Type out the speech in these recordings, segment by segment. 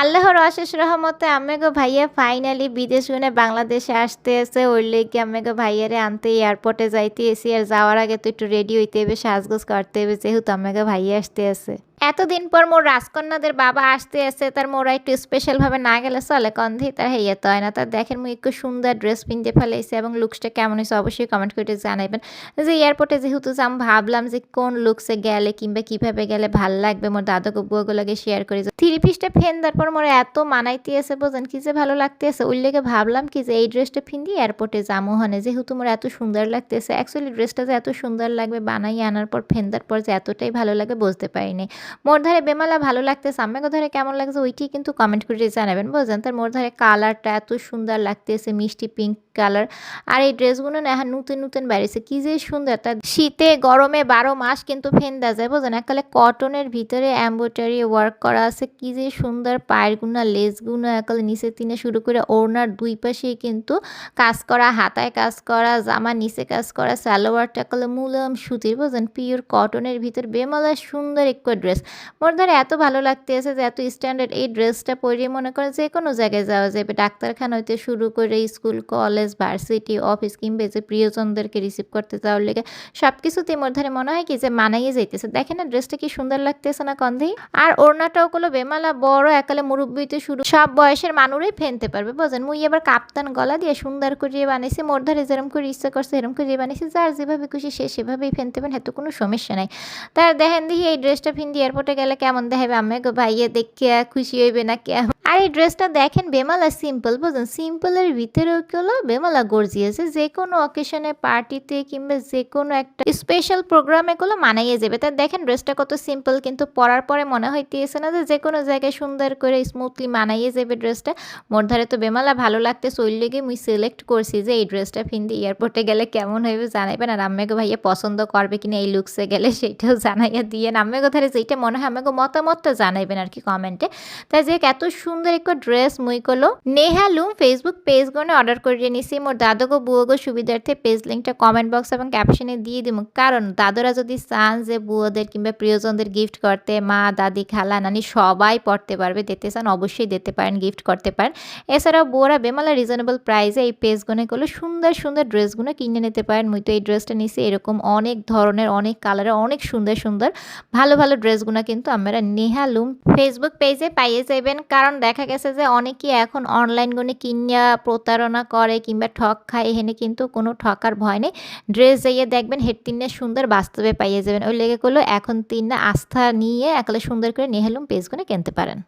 আল্লাহর অশেষ রহমতে আমি গো ভাইয়া ফাইনালি বিদেশ গুনে বাংলাদেশে আসতে আসে ওই লেগে আমেগো ভাইয়ারে আনতে এয়ারপোর্টে যাইতে এসে আর যাওয়ার আগে তো একটু রেডি হইতে হবে, সাজগোজ করতে হবে যেহেতু আমেগো ভাইয়া আসতে আছে। এতদিন পর মোর রাজকন্যাদের বাবা আসতে আছে তার মোরা একটু স্পেশাল ভাবে না গেলে চলে, কন্ধি? তার হেয়ে তো হয় না। তার দেখেন মুই একটু সুন্দর ড্রেস পিনতে ফেলেছে এবং লুকসটা কেমন হয়েছে অবশ্যই কমেন্ট করে জানাবেন যে এয়ারপোর্টে যেহেতু যাম, ভাবলাম যে কোন লুকসে গেলে কিংবা কীভাবে গেলে ভালো লাগবে মোর দাদা বুয়াগুলোকে শেয়ার করি থ্রি পিসটা ফেন দেওয়ার পর মোর এত মানাইতে আছে বোঝেন, কি যে ভালো লাগতেছে লেগে ভাবলাম কি যে এই ড্রেসটা ফিন্দি এয়ারপোর্টে যামো হনে, যেহেতু মোর এত সুন্দর লাগতেছে অ্যাকচুয়ালি ড্রেসটা যে এত সুন্দর লাগবে বানাই আনার পর, ফেন্দার পর যে এতটাই ভালো লাগে, বুঝতে পারিনি মোর ধারে বেমালা ভালো লাগতেছে আম্মাকে ধরে কেমন লাগছে ওইটি কিন্তু কমেন্ট করে জানাবেন বুঝলেন তার মোর ধারে কালারটা এত সুন্দর লাগতেছে, মিষ্টি পিঙ্ক কালার আর এই ড্রেসগুলো না এখন নতুন নতুন বেরিয়েছে, কি যে সুন্দর। তার শীতে, গরমে বারো মাস কিন্তু ফেন্দা যায় বোঝেন এককালে কটনের ভিতরে এম্ব্রয়ডারি ওয়ার্ক করা আছে, কি যে সুন্দর পায়ের গুনা লেস গুনা একালে নিচে তিনে শুরু করে ওড়নার দুই পাশেই কিন্তু কাজ করা, হাতায় কাজ করা, জামা নিচে কাজ করা, সালোয়ারটা একালে মুলাম সুতির বোঝেন পিওর কটনের ভিতর বেমালা সুন্দর একটু ড্রেস মোর ধরে এত ভালো লাগতেছে যে, এত স্ট্যান্ডার্ড এই ড্রেসটা পরিয়ে মনে করে যে, কোনো জায়গায় যাওয়া যাবে ডাক্তারখানা হইতে শুরু করে স্কুল, কলেজ ভার্সিটি অফিস কিংবা যে প্রিয়জনদেরকে রিসিভ করতে যাওয়ার লেগে সব কিছুতেই মোর ধরে মনে হয় কি যে, মানাইয়ে যাইতেছে। দেখেন না, ড্রেসটা কি সুন্দর লাগতেছে না কন্ধেই? আর ওড়নাটাও গুলো বেমালা বড়, একালে মুরব্বিতে শুরু সব বয়সের মানুষই ফেনতে পারবে বোঝেন মুই এবার কাপ্তান গলা দিয়ে সুন্দর করিয়ে বানিয়েছি মোর ধরে যেরকম করে ইচ্ছা করছে এরকম করে বানিয়েছি যার যেভাবে খুশি সে সেভাবেই ফেনতে পারেন, এত কোনো সমস্যা নাই। তার দেখেন দেখি এই ড্রেসটা ফিন্দি এয়ারপোর্টে গেলে কেমন দেখাবে? আমি ভাইয়া দেখিয়া দেখে খুশি হইবে না কে আর এই ড্রেসটা দেখেন, বেমালা সিম্পল, বুঝলেন? সিম্পলের ভিতরেও হলো? বেমালা গর্জিয়েছে যে কোনো অকেশনে পার্টিতে কিংবা যে কোনো একটা স্পেশাল প্রোগ্রামে গুলো মানাইয়ে যাবে। তাই দেখেন, ড্রেসটা কত সিম্পল, কিন্তু পরার পরে মনে হইতেছে না যে কোনো জায়গায় সুন্দর করে স্মুথলি মানাইয়ে যাবে ড্রেসটা। মোর ধারে তো বেমালা ভালো লাগতে চল লেগে মুই সিলেক্ট করছি যে, এই ড্রেসটা ফিন্দি এয়ারপোর্টে গেলে কেমন হইবে জানাইবেন। আর আম্মেগো ভাইয়া পছন্দ করবে কিনা এই লুকসে গেলে সেটাও জানাইয়া দিয়ে আম্মেগো ধারে যেটা মনে হয় আমাকে মতামতটা জানাইবেন আর কি কমেন্টে তাই যে এত সুন্দর একটা ড্রেস মুই কলো। নেহালুম ফেসবুক পেজ গনে অর্ডার করিয়ে নিছি। মোর দাদুগো, বুয়োগো সুবিধার্থে পেজ লিঙ্কটা কমেন্ট বক্স এবং ক্যাপশনে দিয়ে দিব কারণ দাদুরা যদি চান যে বুয়োদের কিংবা প্রিয়জনদের গিফট করতে, মা, দাদি, খালা, নানি সবাই পড়তে পারবে দিতে চান অবশ্যই দিতে পারেন গিফট করতে পারেন। এছাড়াও বুয়োরা বেমালা রিজনেবল প্রাইসে এই পেজ গনে করলে সুন্দর সুন্দর ড্রেসগুলো কিনে নিতে পারেন। মুই তো এই ড্রেসটা নিছি, এরকম অনেক ধরনের, অনেক কালারের অনেক সুন্দর সুন্দর, ভালো ভালো ড্রেসগুলো কিন্তু আমরা নেহালুম ফেসবুক পেজে পাইয়ে যাবেন কারণ দেখা গেছে যে অনেকেই এখন অনলাইন গুনে কিনিয়া প্রতারণা করে কিংবা ঠক খায় এখানে কিন্তু কোনো ঠকার ভয় নেই। ড্রেস যাইয়ে দেখবেন হেড তিনটা সুন্দর বাস্তবে পাইয়ে যাবেন। ওই লেগে করল এখন তিনটা আস্থা নিয়ে একলে সুন্দর করে নেহালুম পেজগুলো কিনতে পারেন।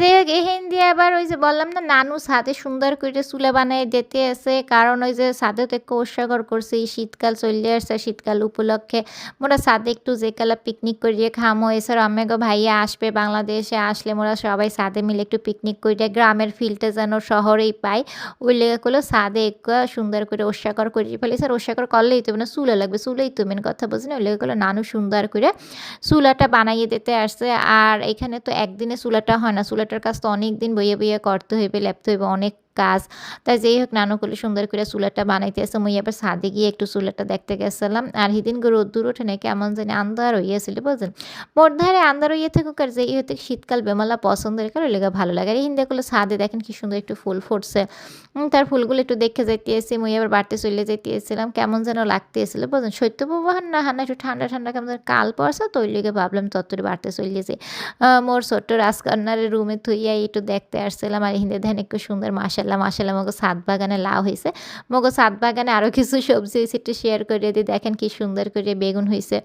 যে এহেন দিয়ে আবার ওই যে বললাম না, নানু ছাদে সুন্দর করে চুলা বানায় যেতে আছে। কারণ ওই যে ছাদে তো একটু উৎসাগর করছে শীতকাল চলে আসছে, শীতকাল উপলক্ষে। মোরা ছাদে একটু যে কালা পিকনিক করিয়ে খামো। এছাড়া আমেগো ভাইয়া আসবে বাংলাদেশে, আসলে মোরা সবাই ছাদে মিলে একটু পিকনিক করিয়ে গ্রামের ফিল্ডটা যেন শহরেই পাই। ওই লেগে করল ছাদে একটু সুন্দর করে উৎসাগর করিয়ে ফেলে স্যার উৎসাগর করলেই তো মানে চুলা লাগবে, চুলেই তো মেন কথা বুঝি না ওই লেগে করল নানু সুন্দর করে চুলাটা বানাইয়ে দিতে আসছে। আর এখানে তো একদিনে চুলাটা হয় না চুলাটার কাজ তো অনেক দিন বইয়ে বইয়ে করতে হইবে লেপতে হইবে অনেক কাজ। তাই যেই হোক নানুকুলি সুন্দর করে চুলাটা বানাইতে আসে মুই এবার সাদে গিয়ে একটু চুলাটা দেখতে গেছিলাম। আর হিদিন করে রোদ্দুর ওঠে না কেমন জানি আন্দার হইয়াছিল বুঝলেন মোট ধারে আন্দার হইয়া থাকুক আর যেই হতে শীতকাল বেমালা পছন্দের কারও লেগে ভালো লাগে। আর হিন্দে করলে সাদে দেখেন কি সুন্দর একটু ফুল ফুটছে। তার ফুলগুলো একটু দেখে যাইতে এসে মুই এবার বাড়তে চলে যাইতে এসেছিলাম কেমন যেন লাগতে এসেছিল বুঝলেন শৈত্যপ্রবাহন না হান্না একটু ঠান্ডা ঠান্ডা কেমন কাল পড়ছে, তো ওই লেগে ভাবলাম তত্তরে বাড়তে চলে যাই। মোর ছোট্ট রাজকন্যার রুমে থুইয়া একটু দেখতে আসছিলাম। আর হিন্দে ধ্যান একটু সুন্দর মাসাল্লাহ মাসাল্লাহ মগো সাত বাগানে লাউ হয়েছে মগো সাত বাগানে আরও কিছু সবজি হয়েছে একটু শেয়ার করে দিই। দেখেন কি সুন্দর করে বেগুন হয়েছে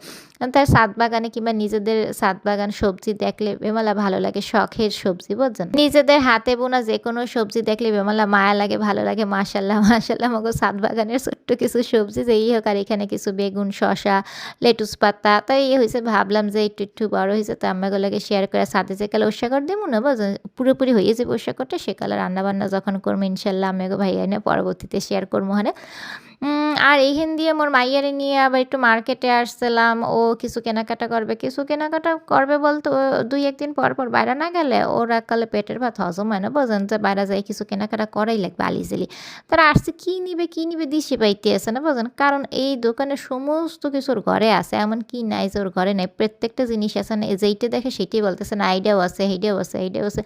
তার সাত বাগানে কিংবা নিজেদের সাত বাগান সবজি দেখলে বেমালা ভালো লাগে, শখের সবজি, বুঝছেন? নিজেদের হাতে বোনা যে কোনো সবজি দেখলে বেমালা মায়া লাগে, ভালো লাগে মাসাল্লাহ মাসাল্লাহ মগো সাত বাগানের ছোট্ট কিছু সবজি যে হোক, আর এখানে কিছু বেগুন শশা লেটুস পাতা, তো এই হয়েছে ভাবলাম যে একটু একটু বড় হয়েছে তো আমাগুলোকে শেয়ার করে সাথে যে কালে ওষাকর দেবো না পুরোপুরি হয়ে যাবে ওষাকরটা সে কালে রান্নাবান্না যখন করব, ইনশাল্লাহ আমি ভাই এনে পরবর্তীতে শেয়ার করব হানে আর এইখান দিয়ে মোর মাইয়ারে নিয়ে আবার একটু মার্কেটে আসছিলাম, ও কিছু কেনাকাটা করবে, কিছু কেনাকাটা করবে বলতে দুই একদিন পর পর বাইরে না গেলে ওর এককালে পেটের ভাত হজম হয় না, বোঝেন যে বাইরে যাই কিছু কেনাকাটা করাই লাগবে আলিজেলি তারা আসছে, কী নিবে কী নিবে, দিশে পাইতে আছে না, বোঝেন? কারণ এই দোকানে সমস্ত কিছুর ঘরে আছে, এমন কি নাই যে ওর ঘরে নেই, প্রত্যেকটা জিনিস আছে না যেইটা দেখে সেটাই বলতেছে না, আইডিয়াও আছে, হেইডিয়াও আছে এইটাও আছে।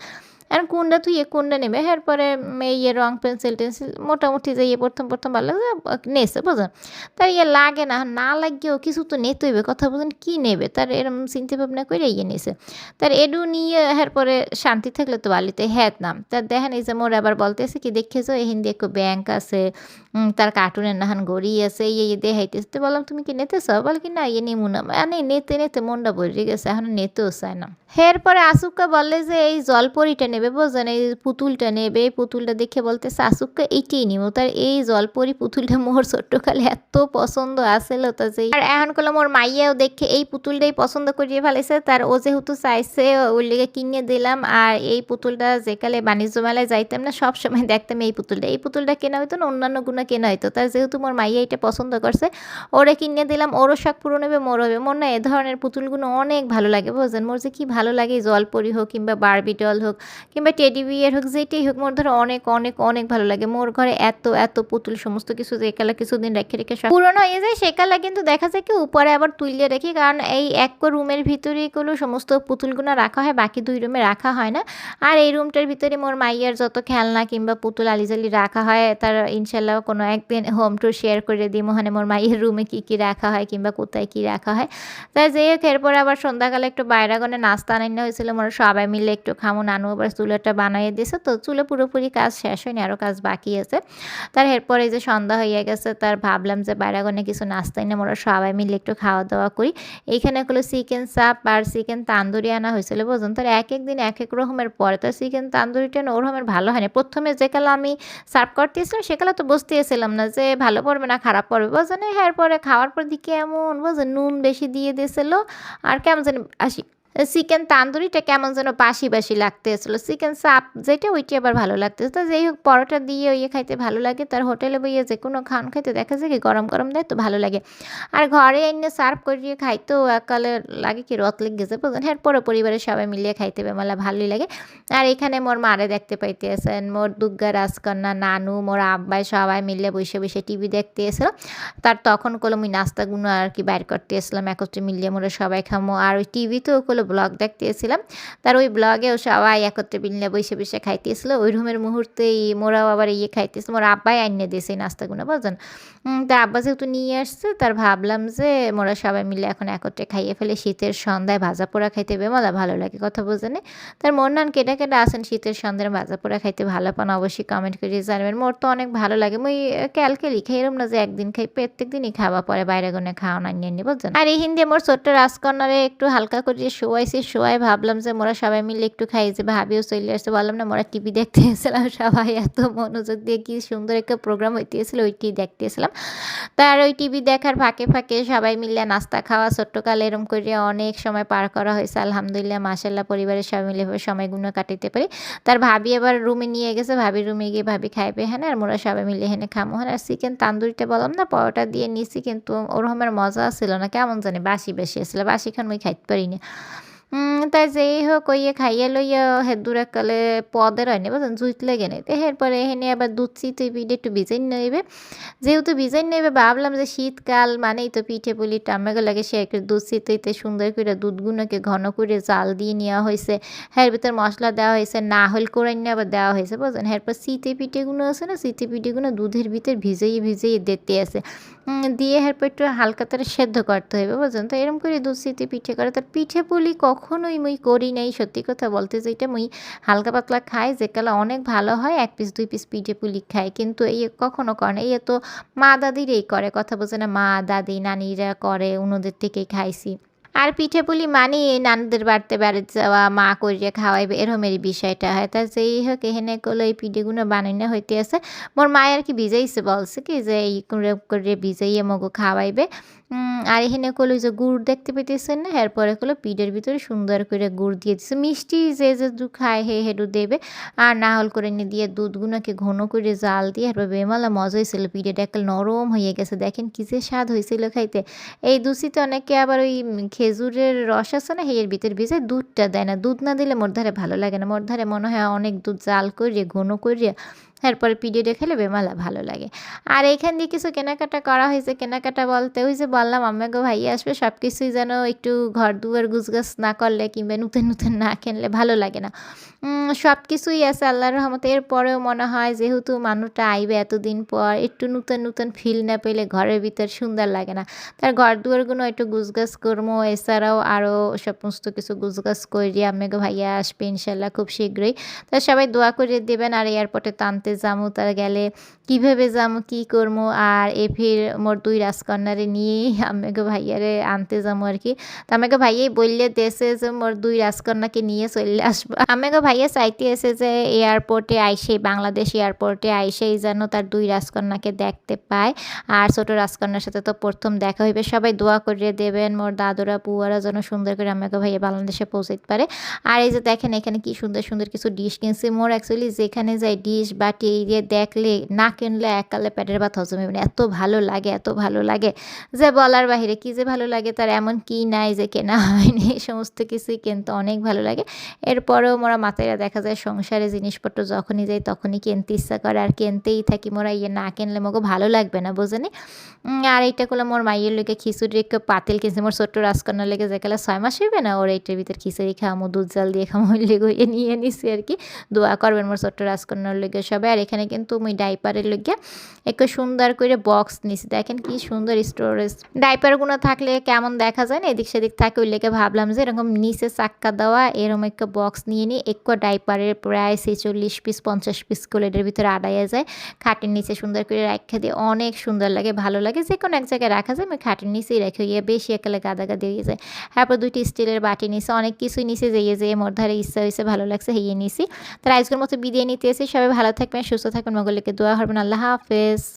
এখন কোনটা তুই এ কোনটা নেবে? এরপরে ইয়ে রং পেন্সিল টেন্সিল মোটামুটি যে ইয়ে প্রথম প্রথম ভালো লাগে নেছে, বুঝলেন? তার ইয়ে লাগে না না লাগেও কিছু তো নিতে হইবে। কথা বুঝেন, কী নেবে? তার এরম চিন্তা ভাবনা করে ইয়ে নিছে। তার এডু নিয়ে এরপরে শান্তি থাকলে তো বালিতে হ্যাত নাম তার দেখেন এই যে মোর আবার বলতেছে কি, দেখেছ হিন্দি একটু ব্যাংক আছে তার কার্টুনের নাহান গড়ি আছে ইয়ে ইয়ে দেখাইতেছে। তো বললাম, তুমি কি নেতেছ? বল কি, না ইয়ে নিমু না। মানে নেতে নেতে মনটা ভরে গেছে, এখন নেতেও চায় না। এরপরে আসুক্কা বললে যে, এই জলপরিটা নেবে। বুঝলেন এই পুতুলটা নেবে পুতুলটা দেখে বলতে আসুক্কা এইটাই নিব তার এই জলপরি পুতুলটা মোর ছোট্টকালে এত পছন্দ আসছিল তো যে আর এখন করল মোর মাইয়াও দেখে এই পুতুলটাই পছন্দ করিয়ে ফেলেছে তার ও যেহেতু চাইছে, ওর লিগে কিনে দিলাম, আর এই পুতুলটা যেকালে বাণিজ্য মেলায় যাইতাম না, সব সময় দেখতাম এই পুতুলটা এই পুতুলটা কেনা হইতো না, অন্যান্য গুণা কেনা হইতো, তার যেহেতু মোর মাইয়া এটা পছন্দ করছে, ওরে কিনে দিলাম, ওরও শখ পূরণ হবে মোর হবে। মোর না এ ধরনের পুতুলগুলো অনেক ভালো লাগে বুঝলেন মোর যে কি ভালো লাগে, জলপরি হোক কিংবা বারবি ডল হোক কিংবা টেডি বিয়ার হোক, যেটাই হোক, মোর ধরো অনেক অনেক অনেক ভালো লাগে। মোর ঘরে এত এত পুতুল, সমস্ত কিছু যে একালা কিছুদিন রেখে রেখে সব পুরনো হয়ে যায় সেকালা কিন্তু দেখা যায় কি উপরে আবার তুলিয়ে রেখি, কারণ এই এক রুমের ভিতরেই গুলো সমস্ত পুতুলগুলো রাখা হয়, বাকি দুই রুমে রাখা হয় না। আর এই রুমটার ভিতরে মোর মাইয়ার যত খেলনা কিংবা পুতুল আলিজালি রাখা হয়, তার ইনশাল্লাহ কোনো একদিন হোম টুর শেয়ার করে দিই মোহানে মোর মাইয়ের রুমে কি কি রাখা হয় কিংবা কোথায় কি রাখা হয়। তাই যেই হোক, এরপর আবার সন্ধ্যাকালে একটু বাইরে গনে নাস্তা আনাইনা হয়েছিল, মোর সবাই মিলে একটু খামো, নানু আবার চুলাটা বানাইয়ে দিয়েছে তো চুলে পুরোপুরি কাজ শেষ হয়নি আরও কাজ বাকি আছে। তার এরপরে যে সন্ধ্যা হয়ে গেছে, তার ভাবলাম যে বাইরে গনে কিছু নাস্তাই না মোরা সবাই মিলে একটু খাওয়া দাওয়া করি। এইখানে হলো চিকেন চাপ আর চিকেন তান্দুরি আনা হয়েছিল, বুঝুন? তার এক এক দিন এক এক রকমের পরে তার চিকেন তান্দুরিটা ওরকমের ভালো হয়নি। প্রথমে যে কালে আমি সার্ভ করতেছিলাম সেকালে তো বুঝতেছিলাম না যে ভালো পড়বে না খারাপ পড়বে বুঝলেন এরপরে খাওয়ার পর দিকে এমন বুঝলেন নুন বেশি দিয়ে দিয়েছিল, আর কেমন জানি আসি চিকেন তান্দুরিটা কেমন যেন বাসি বাসি লাগতেছিল। চিকেন চাপ যেটা, ওইটি আবার ভালো লাগতেছে। তো যেই হোক, পরোটা দিয়ে ইয়ে খাইতে ভালো লাগে। তার হোটেলে বইয়ে যে কোনো খান খাইতে দেখা যায় কি, গরম গরম দেয় তো ভালো লাগে। আর ঘরে এনে সার্ভ করিয়ে খাইতেও একালে লাগে কি রত গেছে বুঝলেন? হ্যাঁ পরে পরিবারের সবাই মিলিয়ে খাইতে বেমালা ভালোই লাগে। আর এখানে মোর মারে দেখতে পাইতে পাইতেছেন, মোর দুর্গা রাজকন্যা, নানু, মোর আব্বাই সবাই মিলে বসে বসে টিভি দেখতে এসেছিল। তার তখন কলো মুই নাস্তাগুলো আর কি বাইর করতে এসলাম একত্রে মিলিয়ে মোরা সবাই খামো। আর ওই টিভিতেও কলো ব্লগ দেখতেছিলাম। তার ওই ব্লগেও সবাই একত্রে মিলিয়ে বসে বসে খাইতেছিল। ওই রুমের মুহূর্তেই মোরাও আবার ইয়ে খাইতেছিল মোর আব্বাই আইনে দিয়েছে এই উম, তার আব্বা যেহেতু নিয়ে আসছে তার ভাবলাম যে মোরা সবাই মিলে এখন একত্রে খাইয়ে ফেলে শীতের সন্ধ্যায় ভাজা পোড়া খাইতে বেমালা ভালো লাগে কথা বোঝেনে। তার মন নান কেটে কেটে আসেন শীতের সন্ধ্যায় ভাজা পোড়া খাইতে ভালো পান অবশ্যই কমেন্ট করে জানবেন। মোর তো অনেক ভালো লাগে মুই ক্যালকে লিখাই এরম না যে একদিন খাই প্রত্যেক দিনই খাওয়া পরে বাইরে গনে খাওয়া নিয়ে নি বুঝছেন? আর এই হিন্দি মোর ছোট্ট রাজকন্যারে একটু হালকা করে শোয়াইছি শোয়াই ভাবলাম যে মোরা সবাই মিলে একটু খাই যে ভাবিও চলে আসছে। বললাম না মোরা টিভি দেখতে এসেছিলাম সবাই এত মনোযোগ দিয়ে কি সুন্দর একটা প্রোগ্রাম হইতে এসেছিল ওইটি দেখতে এসেছিলাম তার ওই টিভি দেখার ফাঁকে ফাঁকে সবাই মিলে নাস্তা খাওয়া ছোট্টকালে এরম করে অনেক সময় পার করা হয়েছে। আলহামদুলিল্লাহ মাসাল্লাহ পরিবারের সবাই মিলে সময়গুলো কাটাইতে পারি। তার ভাবি এবার রুমে নিয়ে গেছে ভাবির রুমে গিয়ে ভাবি খাইবে হ্যাঁ আর মোরা সবাই মিলে হেনে খামো হ্যাঁ? আর চিকেন তান্দুরিটা বললাম না পরোটা দিয়ে নিছি কিন্তু ওরকমের মজা ছিল না কেমন জানি বাসি বেশি আসছিল বাসি খান মুই খাইতে পারিনি। উম, তাই যেই হোক ওইয়ে খাইয়ে লইয়া হেদুর একালে পদের হয়নি বুঝলেন জুইত লেগে নেই তো এরপরে এখানে আবার দুধ চিতে পিঠে একটু ভিজাই নেবে যেহেতু ভিজাই নেবে ভাবলাম যে শীতকাল মানেই তো পিঠে পুলি টামেগো লাগে, সে একটু দুধ চিতেইতে সুন্দর করে দুধগুলোকে ঘন করে জাল দিয়ে নেওয়া হয়েছে এর ভিতর মশলা দেওয়া হয়েছে নাহল করে নিয়ে আবার দেওয়া হয়েছে বুঝলেন এরপর শীতে পিঠেগুলো আছে না শীতে পিঠেগুলো দুধের ভিতর ভিজাইয়ে ভিজাইয়ে দিতে আছে। দিয়ে এরপর একটু হালকা তারা সেদ্ধ করতে হবে, বুঝলেন? তো এরকম করে সিটি পিঠে করে। তার পিঠে পুলি কখনোই মুই করি নাই, সত্যি কথা বলতে যেটা মুই হালকা পাতলা খাই যেকালে অনেক ভালো হয়, এক পিস, দুই পিস পিঠে পুলি খাই। কিন্তু এই কখনো করে না। এই তো মা দাদিরই করে, কথা বোঝে না, মা দাদি নানিরা করে উনোদের থেকেই খাইছি। আর পিঠে পুলি মানে নানুদের বাড়িতে বেড়ে যাওয়া, মা করিয়ে খাওয়াইবে এরমেরই বিষয়টা হয়। তা যেই হোক এখানে করলে এই পিঠেগুলো বানানো হইতে আছে। মোর মায়ের কি ভিজাইছে বলছে কি যে এই করে ভিজাইয়ে মগো খাওয়াইবে। আর এখানে করল যে গুড় দেখতে পেতেছেন না? এরপরে করল পিঠের ভিতরে সুন্দর করে গুড় দিয়ে দিচ্ছে মিষ্টি যে যে দু খায়, হে হেডু দেবে। আর না হল করে নিয়ে দিয়ে দুধগুলোকে ঘন করে জাল দিয়ে এরপর বেমালা মজা হয়েছিল পিঠেটা একটা নরম হয়ে গেছে। দেখেন কি যে স্বাদ হয়েছিল খাইতে। এই দুষিতে অনেকে আবার ওই খেজুরের রস আছে না এর ভিতর ভিজে দুধটা দেয় না। দুধ না দিলে মোর ধারে ভালো লাগে না। মোর ধারে মনে হয় অনেক দুধ জাল করিয়ে ঘন করিয়ে এরপরে পিরিয়ডে খেলে বেমালা ভালো লাগে। আর এখান দিয়ে কিছু কেনাকাটা করা হয়েছে। কেনাকাটা বলতে ওই যে বললাম আমাকে ভাইয়া আসবে সব কিছুই যেন একটু ঘর দুয়ার গুছগাছ না করলে কিংবা নতুন নতুন না কিনলে ভালো লাগে না। সব কিছুই আছে আল্লাহর রহমতে। এরপরেও মনে হয় যেহেতু মানুষটা আইবে এতদিন পর, একটু নতুন নতুন ফিল না পেলে ঘরের ভিতর সুন্দর লাগে না। তার ঘর দুয়ারগুলো একটু গুছগাছ করব এছাড়াও আরও সমস্ত কিছু গুছগাছ করি। আমাকে ভাইয়া আসবে ইনশাল্লাহ খুব শীঘ্রই। তা সবাই দোয়া করে দেবেন, আর এয়ারপোর্টে টানতে যামু, তার গেলে কীভাবে যামু, কী করব আর এ ফির মোর দুই রাজকন্যারে নিয়েই আমাকে ভাইয়ারে আনতে যাব আর কি। তো আমাকে ভাইয়াই বললে দেশে যে মোর দুই রাজকন্যাকে নিয়ে চলে আসব। আমাকে ভাইয়া চাইতে এসে যে এয়ারপোর্টে আইসে বাংলাদেশ এয়ারপোর্টে আইসেই যেন তার দুই রাজকন্যাকে দেখতে পায়। আর ছোট রাজকন্যার সাথে তো প্রথম দেখা হইবে। সবাই দোয়া করে দেবেন, মোর দাদুরা পুয়ারা যেন সুন্দর করে আমাকে ভাইয়া বাংলাদেশে পৌঁছাতে পারে। আর এই যে দেখেন, এখানে কি সুন্দর সুন্দর কিছু ডিশ কিনছি। মোর অ্যাকচুয়ালি যেখানে যাই ডিশ বাটি এই দিয়ে দেখলে না কিনলে এককালে পেটের ভাত হজম হবে না। এত ভালো লাগে, এত ভালো লাগে যে বলার বাহিরে কি যে ভালো লাগে তার এমন কি নাই যে কেনা হয়নি। সমস্ত কিছুই কিনতে অনেক ভালো লাগে। এরপরেও মোরা মাথায় দেখা যায় সংসারে জিনিসপত্র যখনই যাই তখনই কিনতে ইচ্ছা করে। আর কিনতেই থাকি মোরা ইয়ে না কিনলে মোকে ভালো লাগবে না, বোঝেনি? আর এইটা করলে মোর মাইয়ের লোকে খিচুড়ি একটু পাতিল কিনছে। মোর ছোট্ট রাজকন্যার লেগে যে গেলে ছয় মাস হইবে না, ওর এইটার ভিতর খিচুড়ি খাওয়ামো, দুধ জাল দিয়ে খামো লেগে নিয়ে নিছি আর কি। দোয়া করবেন মোর ছোট্ট রাজকন্যার লেগে সবাই আর এখানে কিন্তু মুই ডাইপারের লেগে একটু সুন্দর করে বক্স নিছি। দেখেন কি সুন্দর স্টোরেজ। ডাইপারগুলো থাকলে কেমন দেখা যায় না? এদিক সেদিক থাকে, ওই লেগে ভাবলাম যে এরকম নিচে চাক্কা দেওয়া এরকম একটা বক্স নিয়ে নিই একটু ডাইপারের প্রায় ছেচল্লিশ পিস, পঞ্চাশ পিস করে এটার ভিতরে আড়াইয়া যায়। খাটের নিচে সুন্দর করে রাখা দিয়ে অনেক সুন্দর লাগে, ভালো লাগে। যে কোনো এক জায়গায় রাখা যায়, আমি খাটের নিচেই রেখে গিয়ে বেশি একালে গাদা গাদি হয়ে যায়। তারপর দুইটি স্টিলের বাটি নিছে, অনেক কিছুই নিচে যেয়ে যেয়ে মোর ধারে ইচ্ছা হয়েছে ভালো লাগছে, হেয়ে নিছি। তার আজকের মতো বিদায় নিতে এসে সবাই ভালো থাকবেন সুস্থ থাকবেন মগলিকে দোয়া হবেন আল্লাহ হাফেজ।